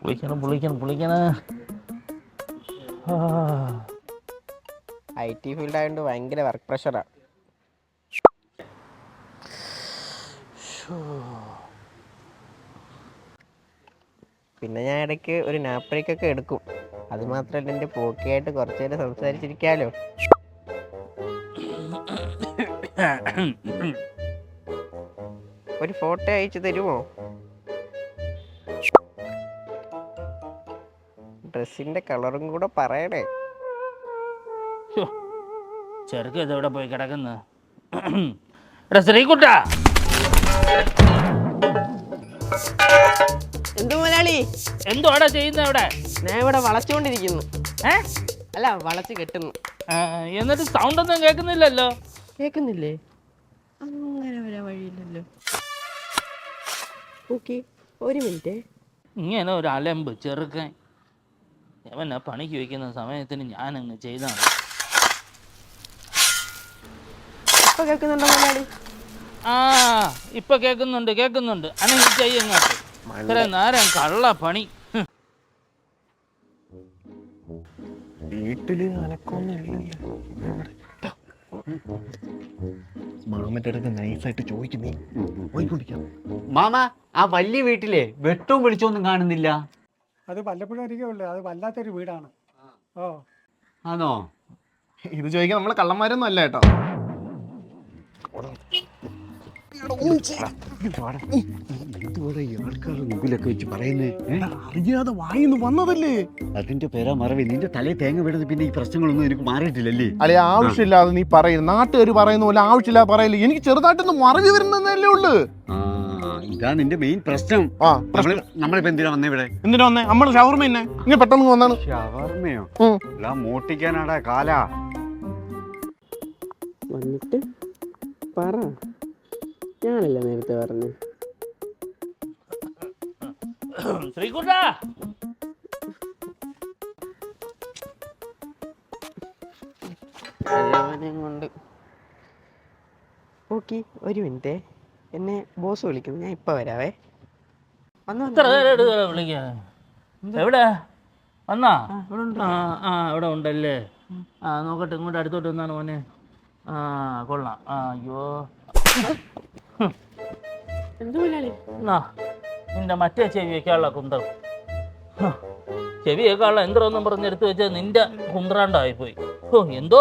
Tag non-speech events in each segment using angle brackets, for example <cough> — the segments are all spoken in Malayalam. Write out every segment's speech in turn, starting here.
പൊളിക്കണം പൊളിക്കണം പൊളിക്കണം ആ. ഐ ടി ഫീൽഡ് ആയതുകൊണ്ട് ഭയങ്കര വർക്ക് പ്രഷറാണ് പിന്നെ ഞാൻ ഇടയ്ക്ക് ഒരു നാപ്രേക്കൊക്കെ എടുക്കും. അത് മാത്രമല്ല എന്റെ പോക്കിയായിട്ട് കുറച്ചു നേരം സംസാരിച്ചിരിക്കാലോ. <coughs> ഒരു ഫോട്ടോ അയച്ചു തരുമോ? ഡ്രസ്സിന്റെ കളറും കൂടെ പറയണേ. ചെറുക്ക് ഇതെവിടെ പോയി കിടക്കുന്ന. എടാ ശ്രീകുട്ട. എന്തു മുതലാളി? എന്തുവാടാ ചെയ്യുന്നത് അവിടെ? ഞാൻ ഇവിടെ വളച്ചുകൊണ്ടിരിക്കുന്നു. ഏ? അല്ല വളച്ച് കെട്ടുന്നു. ആ, എന്നിട്ട് സൗണ്ട് ഒന്നും കേക്കുന്നില്ലല്ലോ കേക്കുന്നില്ലേ അങ്ങനെ വരാൻ വഴിയില്ലല്ലോ. ഓക്കെ ഒരു മിനിറ്റ്. ഇങ്ങനെ ഒരു അലമ്പ് ചെറുക്കൻ. അവനാ പണിക്ക് വയ്ക്കുന്ന സമയത്തിന് ഞാനങ്ങ് ചെയ്താണ്. ഇപ്പൊ കേൾക്കുന്നുണ്ടോ മലയാളി ആ ഇപ്പൊ കേൾക്കുന്നുണ്ട് കേൾക്കുന്നുണ്ട്. അനങ്ങി ചെയ്യങ്ങോട്ട് ഇത്ര നേരം കള്ള പണി. വീട്ടിൽ അനക്കൊന്നും അനക്കൊന്നുമില്ലല്ലോ മാമന്റെ അടുത്ത് നൈസായിട്ട് ചോദിക്കുന്നേ പോയി കുടിക്കാം മാമ ആ വലിയ വീട്ടിലെ വെട്ടവും വിളിച്ചൊന്നും കാണുന്നില്ല. അത് വല്ലപ്പോഴും ഒരിക്കലുള്ളൂ അത് വല്ലാത്തൊരു വീടാണ്. ഓ. ആണോ ഇത് ചോദിക്കാൻ നമ്മളെ കള്ളന്മാരൊന്നും അല്ല കേട്ടോ. ആൾക്കാരുടെ മുമ്പിലൊക്കെ വെച്ച് പറയുന്നേ? അറിയാതെ വായിന്ന് വന്നതല്ലേ? അതിന്റെ പേരാ മറവി. നിന്റെ തലയിൽ തേങ്ങ വീണത് പിന്നെ ഈ പ്രശ്നങ്ങളൊന്നും എനിക്ക് മാറിയിട്ടില്ലല്ലേ? അല്ലെ ആവശ്യമില്ലാതെ നീ പറയുന്നു നാട്ടുകാർ പറയുന്ന പോലെ ആവശ്യമില്ലാതെ പറയില്ല. എനിക്ക് ചെറുതായിട്ടൊന്ന് മറവി വരുന്നതല്ലേ ഉള്ളു. ആ ഇതാ നിന്റെ മെയിൻ പ്രശ്നം. ആ നമ്മളിപ്പോ എന്തിനാ വന്നേ ഇവിടെ? എന്തിനാ വന്നേ? നമ്മൾ ഷവർമ തന്നെ ഇങ്ങനെ പെട്ടെന്ന് വന്നാണ്. ഷവർമയോ. എടാ മോട്ടിക്കാനാടാ കാല. വന്നിട്ട് പറ. ഞാനല്ല നേരത്തെ പറഞ്ഞു? ശ്രീകുട്ട! കൊണ്ട്. ഓക്കെ ഒരു മിനിറ്റ്. എന്നെ ബോസ് വിളിക്കുന്നു ഞാൻ ഇപ്പൊ വരാവേ. എവിടെ? വന്നാ? ആ ആ ഇവിടെ ഉണ്ടല്ലേ? ആ നോക്കട്ടെ ഇങ്ങോട്ട് അടുത്തോട്ട് വന്നാണ് മോനെ. ആ കൊള്ളാം. ആ അയ്യോ. നിന്റെ മറ്റേ ചെവി വെക്കാനുള്ള കുന്തം. ചെവി വെക്കാനുള്ള പറഞ്ഞെടുത്ത് വെച്ചാൽ നിന്റെ കുന്ത്രാണ്ടായി പോയി ഓ എന്തോ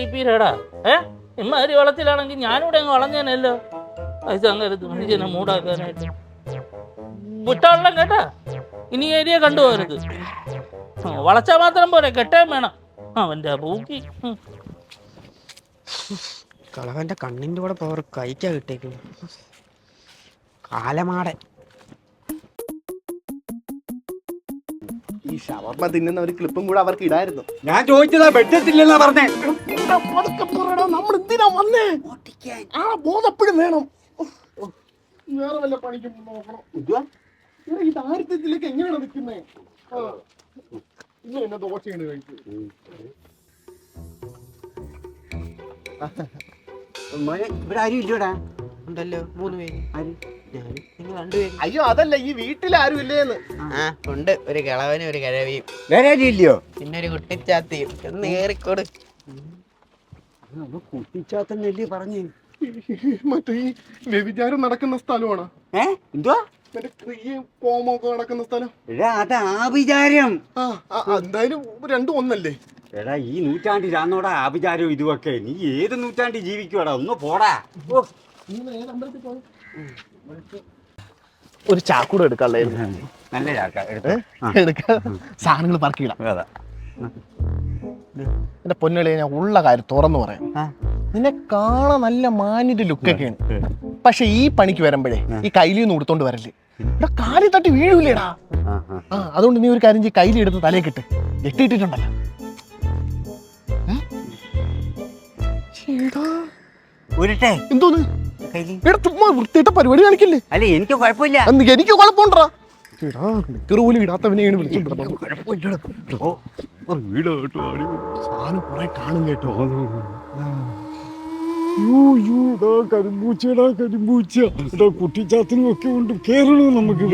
ഡിപ്പീരടാ. ഏ? ഇമ്മാതിരി വളത്തിലാണെങ്കിൽ ഞാനിവിടെ അങ്ങ് വളഞ്ഞേനല്ലോ. പൈസ അങ്ങനെ മനുഷ്യനെ മൂടാക്കാനായിട്ട്. വിട്ടാളണം കേട്ടാ? ഇനി ഏരിയ കണ്ടുപോകരുത്. വളച്ചാൽ വളച്ചാ മാത്രം പോരെ കെട്ടാൻ വേണം. അവന്റെ പൂക്കി. ഉം. കളവന്റെ കണ്ണിന്റെ കൂടെ പവർ കഴിക്കാ കിട്ടേക്കുന്നു കാലമാടൻ. ഈ ഷവർമ തിന്നുന്ന ഒരു ക്ലിപ്പും കൂടെ അവർക്ക് ഇടായിരുന്നു. ഞാൻ ചോദിച്ചതാ വെട്ടത്തില്ലെന്നാ പറഞ്ഞേ. നമ്മൾ എന്തിനാ വന്നേ. ആ ബോധപ്പെടും വേണം. വേറെ വല്ല പണിക്കും നോക്കണം. എടാ, ഈ ദാരിദ്ര്യത്തിലേക്ക് എങ്ങനെയാണ് നിൽക്കുന്നേ? ഇന്ന് എന്നെ ദോശയാണ് കഴിച്ചത്. മോനെ ഇവിടെ ആരും ഇല്ലടാ ഉണ്ടല്ലോ മൂന്ന് പേര്. ആര്? ഞാനും നിങ്ങൾ രണ്ടുപേരും. അയ്യോ അതല്ല ഈ വീട്ടിൽ ആരും ഇല്ലേന്ന്. ആ. ഉണ്ട്. ഒരു കിളവനും ഒരു കിഴവിയും വേറെ ആരും ഇല്ലയോ? പിന്നെ ഒരു കുട്ടിച്ചാത്തിയും. ഒന്ന് കേറിക്കോട്. കുട്ടിച്ചാത്തന്നല്ലേ പറഞ്ഞു. മറ്റേ ഈ വ്യഭിചാരം നടക്കുന്ന സ്ഥലമാണ്? ഏ? എന്തുവാ? മറ്റേ ക്രിയയും നടക്കുന്ന സ്ഥലം? എടാ അത് ആഭിചാരം ആ ആ, ആ, എന്തായാലും രണ്ടും ഒന്നല്ലേ? എടാ ഈ നൂറ്റാണ്ടിലാന്നോടാ ആഭിചാരം ഇതുമൊക്കെ. നീ ഏത് നൂറ്റാണ്ടിൽ ജീവിക്കുവാടാ? ഒന്ന് പോടാ. ഒരു ചാക്കൂടെ എടുക്കാനുള്ളായിരുന്നു നല്ല ചാക്ക. എടുത്തോ. ആ, എടുക്കാം. സാധനങ്ങൾ പറക്കിയിടാം അതാ. എന്റെ പൊന്നളിയെ ഞാൻ ഉള്ള കാര്യം തുറന്നു പറയാം. നിന്നെ കാണാൻ നല്ല മാന്യന്റെ ലുക്കൊക്കെയാണ്. പക്ഷെ ഈ പണിക്ക് വരുമ്പോഴേ ഈ കയ്യിൽ നിന്ന് ഉടുത്തോണ്ട് വരല്ലേ ഇവിടെ കാലി തട്ടി വീഴൂലേടാ ആ, അതുകൊണ്ട് നീ ഒരു കാര്യം ചെയ്യ്. കയ്യിൽ എടുത്ത് തലയിൽ കിട്ട്. എട്ടിട്ടിട്ടുണ്ടല്ലോ ഉരുട്ടെ. എന്തോന്ന്. എടാ ചുമ്മാ വൃത്തിയിട്ട പരിപാടി കാണിക്കില്ലേ? അല്ല എനിക്ക് കുഴപ്പമില്ല. അന്ന് എനിക്ക് കുഴപ്പമുണ്ടാ പോലും ഇടാത്തവനെയാണ് ഉണ്ട്. കേറണോ നമുക്ക്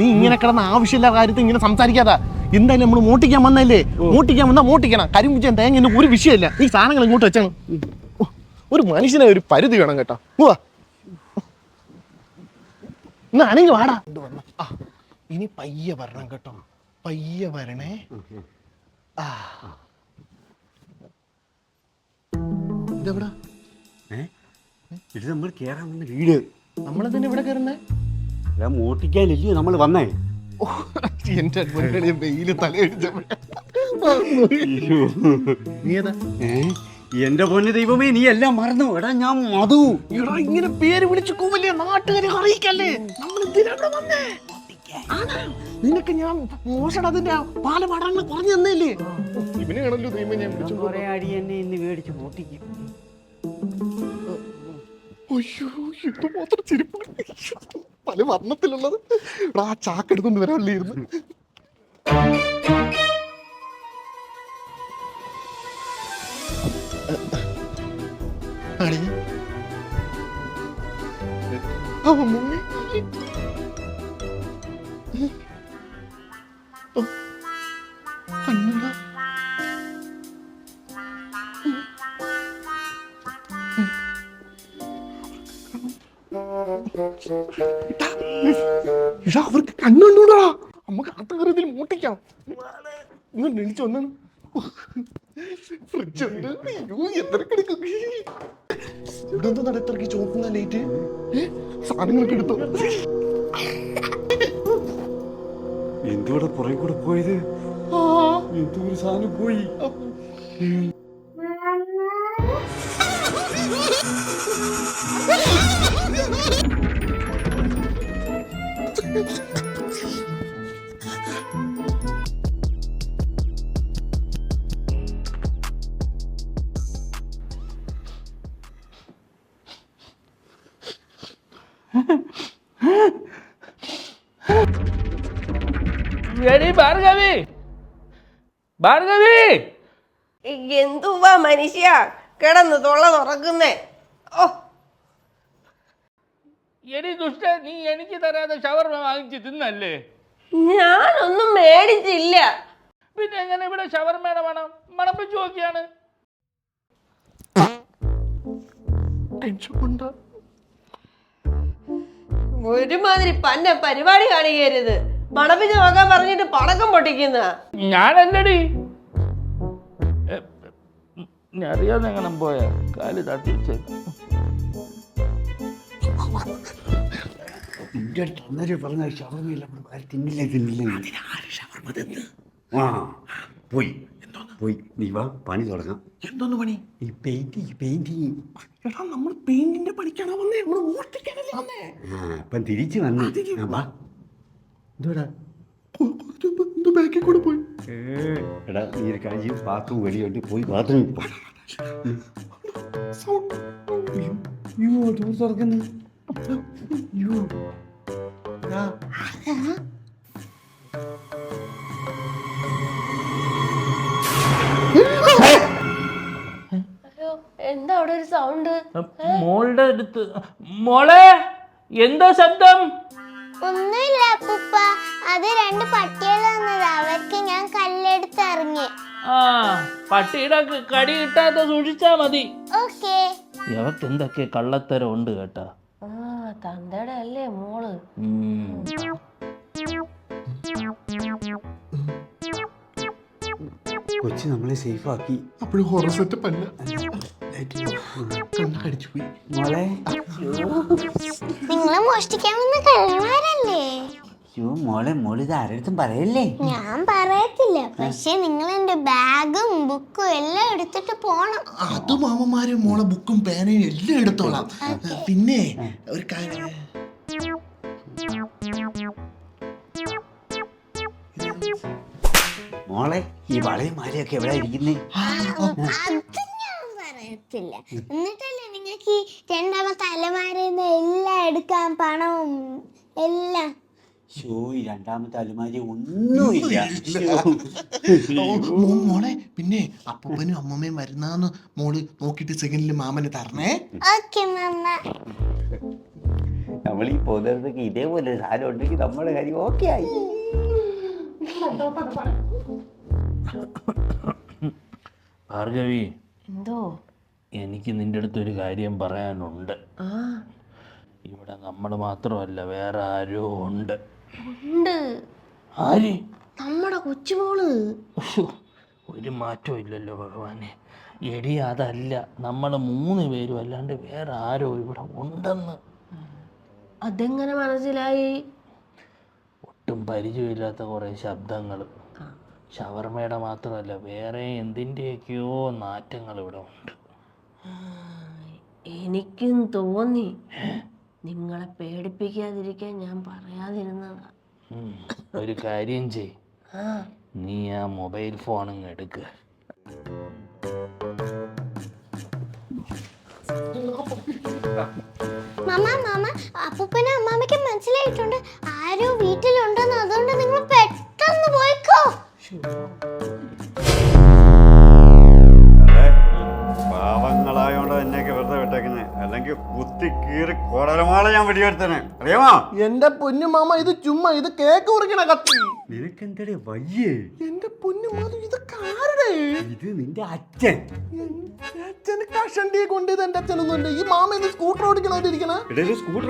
നീ ഇങ്ങനെ കിടന്ന ആവശ്യമില്ല കാര്യത്തിൽ ഇങ്ങനെ സംസാരിക്കാതാ. എന്തായാലും നമ്മൾ മോട്ടിക്കാൻ വന്നല്ലേ മോട്ടിക്കാൻ വന്നാ മോട്ടിക്കണം. കരിമ്പൂച്ച തേങ്ങ ഒരു വിഷയമില്ല. ഈ സാധനങ്ങൾ ഇങ്ങോട്ട് വെച്ചാണ് ഒരു മനുഷ്യനെ ഒരു പരിധി വേണം കേട്ടോ. പോവാ എന്നാണെങ്കിൽ വാടാ. ആ, ഇനി പയ്യെ വരണം കേട്ടോ. പയ്യെ വരണേ. ആ. ഇതെവിടാ? ഇത് നമ്മൾ കേറാൻ വന്ന വീട്. തന്നെ ഇവിടെ കയറുന്നേ ഞാൻ ഓട്ടിക്കാനില്ലയോ നമ്മൾ വന്നേ? എന്റെ വെയിൽ തലയടിച്ചപ്പോഴേ. നീ ഏതാ? ഏ? എന്റെ പൊന്നു ദൈവമേ നീ എല്ലാം മറന്നു. എടാ ഞാൻ മധു. എടാ ഇങ്ങനെ പേര് വിളിച്ചു കൂവല്ലേ നാട്ടുകാരെ അറിയിക്കല്ലേ? നമ്മൾ എന്തിനാ വന്നേ. നിനക്ക് ഞാൻ മോശം അതിന്റെ പാല പാടാങ്ങൾ പറഞ്ഞു തന്നേലേ ഇവനെ ആണല്ലോ ദൈവം ഞാൻ വിളിച്ചു കുറെ അടി എന്നെ ഇന്ന് മേടിച്ച് പൊട്ടിക്കും. അയ്യോ ഇത് മാത്രം ചിരിപ്പ് പല വർണത്തിലുള്ളത്. എടാ ആ ചാക്ക് എടുക്കൊണ്ട് വരാനല്ലേ ഇരുന്ന്? കണ്ണില്ല ഇതാ അവർക്ക് കണ്ണുണ്ടൂടാ നമുക്ക് ആട്ടുകറിയത്തിൽ മൂട്ടിക്കാം. ഇങ്ങോട്ട് എണിച്ചു വന്നാണ് ഫ്രിഡ്ജ് ഉണ്ട് അയ്യോ എത്ര കിടക്കും ഇവിടെ എന്താ ചോക്കുന്ന ലൈറ്റ്? സാധനങ്ങളൊക്കെ എടുത്തു. എന്തുകൂടെ പുറകെ കൂടെ പോയത്? എന്തോ ഒരു സാധനം പോയി? എടി ഭാർഗവി. ഭാർഗവി. എന്തുവാ മനുഷ്യ? കിടന്ന് തൊള്ള തുറക്കുന്നേ. ഓ. എടി ദുഷ്ട നീ എനിക്ക് തരാതെ ഷവർമ വാങ്ങിച്ച് തിന്നല്ലേ? ഞാനൊന്നും മേടിച്ചില്ല. പിന്നെ എങ്ങനെ ഇവിടെ ഷവർമയുടെ മണം? മണപ്പിച്ചു നോക്കിയാണ്. ഒരുമാതിരി പന്ന പരിപാടി കാണിക്കരുത്. മണപ്പിച്ച് നോക്കാൻ പറഞ്ഞിട്ട് പടക്കം പൊട്ടിക്കുന്ന. ഞാനല്ലടി അറിയാതെ എങ്ങനെ പോയ? കാൽ തട്ടി നിന്റെ അടുത്ത് അന്നേരം പറഞ്ഞ ഷവർമയില്ല തിന്നില്ലേ തിന്നില്ലേ? ആ പോയി. പോയി. നീ വാ പണി തുടങ്ങാം. എന്തോന്ന് പണി? ഈ പെയിന്റിങ് പെയിന്റിങ്. എടാ നമ്മൾ പെയിന്റിന്റെ പണിക്കാണോ വന്നേ. നമ്മൾ മോഷ്ടിക്കാനല്ലേ വന്നേ. ആ ഇപ്പം തിരിച്ചു വന്നു. വാ. എന്തുവാടാ എന്തോ ബാക്കിൽ കൂടെ പോയി. എടാ നീ ഒരു കാര്യം ബാത്റൂം വെളിയുണ്ട് പോയി ബാത്റൂമിൽ പോ. സൗണ്ട് അയ്യോ ഡോർ തുറക്കുന്നു. എന്താ അവിടെ ഒരു സൗണ്ട് മോളുടെ അടുത്ത് മോളെ എന്താ ശബ്ദം? ഒന്നുമില്ല അത് രണ്ട് പട്ടികൾ വന്നത് അവർക്ക് ഞാൻ കല്ലെടുത്ത് എറിഞ്ഞ് ആ പട്ടിയുടെ കടി കിട്ടാത്ത സൂക്ഷിച്ചാ മതി. ഓക്കേ. ഇവക്ക് എന്തൊക്കെ കള്ളത്തരം ഉണ്ട് കേട്ടാ. ആ തന്തയുടെ അല്ലേ മോൾ? കൊച്ചി നമ്മളെ സേഫ് ആക്കി അപ്പോഴും ഹൊറർ സെറ്റപ്പ് അല്ല. മോളെ നിങ്ങൾ മോഷ്ടിക്കാൻ വന്ന കള്ളന്മാരല്ലേ? അയ്യോ മോളെ മോളിത് ആരടുത്തും പറയല്ലേ? ഞാൻ പറയത്തില്ല. പക്ഷെ നിങ്ങൾ എന്റെ ബാഗും ബുക്കും എല്ലാം എടുത്തിട്ട് പോണം. അത് മാമന്മാര് മോളെ ബുക്കും പേനയും എല്ലാം എടുത്തോളാം. പിന്നെ ഒരു കാര്യം. മോളെ ഈ വളയും മാലയൊക്കെ എവിടെ ഇരിക്കുന്നേ? അത് ഞാൻ പറയത്തില്ല. എന്നിട്ടല്ലേ നിങ്ങൾക്ക് ഈ രണ്ടാമത്തെ അലമാരയിൽ നിന്ന് എല്ലാം എടുക്കാൻ പണവും എല്ലാം ഷോ ഈ രണ്ടാമത്തെ അലുമാരി ഒന്നുമില്ല മോളെ പിന്നെ അപ്പൂപ്പനും അമ്മമ്മയും വരുന്നാന്ന് മോൾ നോക്കിട്ട് സെക്കൻഡിൽ മാമന് തരണേ. നമ്മളീ മമ്മ നമ്മൾ ഈ പോകുന്നതൊക്കെ ഇതേപോലെ സാരം സാധനം ഉണ്ടെങ്കിൽ നമ്മുടെ കാര്യം ഓക്കെ ആയി. ഭാർഗവി എന്തോ? എനിക്ക് നിന്റെ അടുത്ത് ഒരു കാര്യം പറയാനുണ്ട്. ആ. ഇവിടെ നമ്മൾ മാത്രമല്ല വേറെ ആരോ ഉണ്ട്. ഉണ്ട്. ആര്? നമ്മുടെ കൊച്ചുമോൾ. ഒരു മാറ്റവും ഇല്ലല്ലോ ഭഗവാനെ. എടി അതല്ല. നമ്മൾ മൂന്ന് പേരും അല്ലാണ്ട് വേറെ ആരോ ഇവിടെ ഉണ്ടെന്ന്. അതെങ്ങനെ മനസ്സിലായി? ഒട്ടും പരിചയമില്ലാത്ത കുറേ ശബ്ദങ്ങൾ ഷവർമയുടെ മാത്രമല്ല വേറെ എന്തിന്റെയൊക്കെയോ നാറ്റങ്ങൾ ഇവിടെ ഉണ്ട്. എനിക്കും തോന്നി. നിങ്ങളെ പേടിപ്പിക്കാതിരിക്കാൻ ഞാൻ പറയാതിരുന്നതാ. ഒരു കാര്യം ചെയ് നീ ആ മൊബൈൽ ഫോൺ അങ്ങ് എടുക്കുക മാമ മാമ അപ്പൂപ്പനും അമ്മാമ്മയ്ക്കും മനസ്സിലായിട്ടുണ്ട്. ഞാൻ വെടിയെടുത്തനെ അറിയാമോ? എന്റെ പൊന്നു മാമ ഇത് ചുമ്മാ ഇത് കേക്ക് മുറിക്കണ കത്തി. നിനക്കെന്തടേ വയ്യേ? എന്റെ പൊന്നു മാമ ഇത് ആരുടെ ഇത് നിന്റെ അച്ഛൻ. എന്റെ അച്ഛന് കഷണ്ടിയെ കൊണ്ട് ഇത് എന്റെ അച്ഛനൊന്നുമില്ല ഈ മാമ ഇത് സ്കൂട്ടർ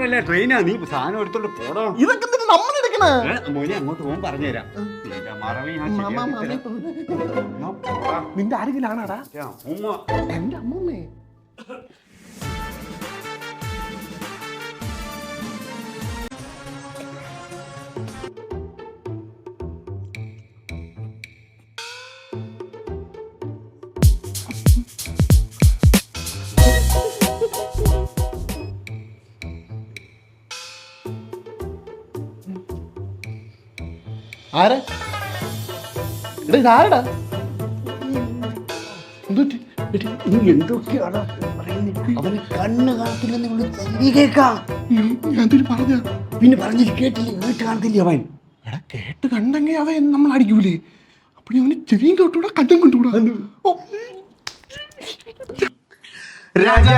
അല്ല ട്രെയിനാ നീ സാധനം എടുത്തോണ്ട് പോടോ. ഇതൊക്കെ എന്തിനാ നമ്മൾ എടുക്കണേ? ഏ, മോനെ അങ്ങോട്ട് പോകും പറഞ്ഞുതരാം. നിന്റെ മറവി ഞാൻ ശരിയാക്കി. നിന്റെ എന്റെ അമ്മൂമ്മേ. ആരെ? എടാ ഇതാരടാ? നീ എന്തൊക്കെയാണ് പറയുന്നത് അവന് കണ്ണ് കാണത്തില്ലെന്ന് ഇവിടെ ചെവി കേൾക്കാം. ഞാൻ എന്തിനു പറഞ്ഞ പിന്നെ പറഞ്ഞിട്ട് കേട്ടില്ല? വീട്ട് കാണത്തില്ല അവൻ? എടാ കേട്ട് കണ്ടെങ്കിൽ അവൻ നമ്മൾ അടിക്കൂലേ? അപ്പൊ അവന് ചെവിയും കേട്ടൂടാ കണ്ടും. കണ്ടുകൂടാ രാജ.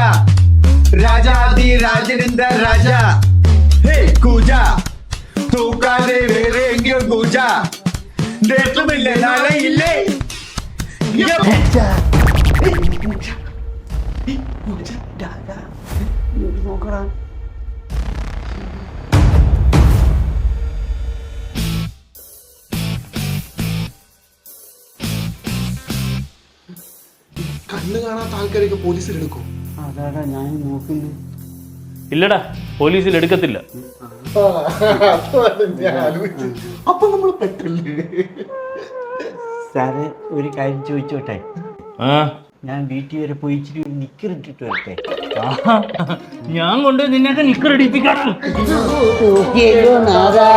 രാജാതി രാജനിന്ദ രാജ. ഹേ കൂജ. തൂക്കാതെ വേറെ എങ്കിലും കൂജ നേട്ടമില്ലേ നാളെയില്ലേ കണ്ണു കാണാത്ത ആൾക്കാരൊക്കെ പോലീസിലെടുക്കും അതാടാ ഞാൻ നോക്കുന്നത് ഇല്ലടാ പോലീസിൽ എടുക്കത്തില്ല അപ്പൊ നമ്മൾ സാറേ സാറ് ഒരു കാര്യം ചോദിച്ചോട്ടെ ആ ഞാൻ വീട്ടിൽ വരെ പോയി ഇച്ചിരി ഒരു നിക്കറിട്ടിട്ട് വരട്ടെ ആഹാ. ഞാൻ കൊണ്ട് നിന്നെയൊക്കെ നിക്കറടിപ്പിക്കണം നാദാ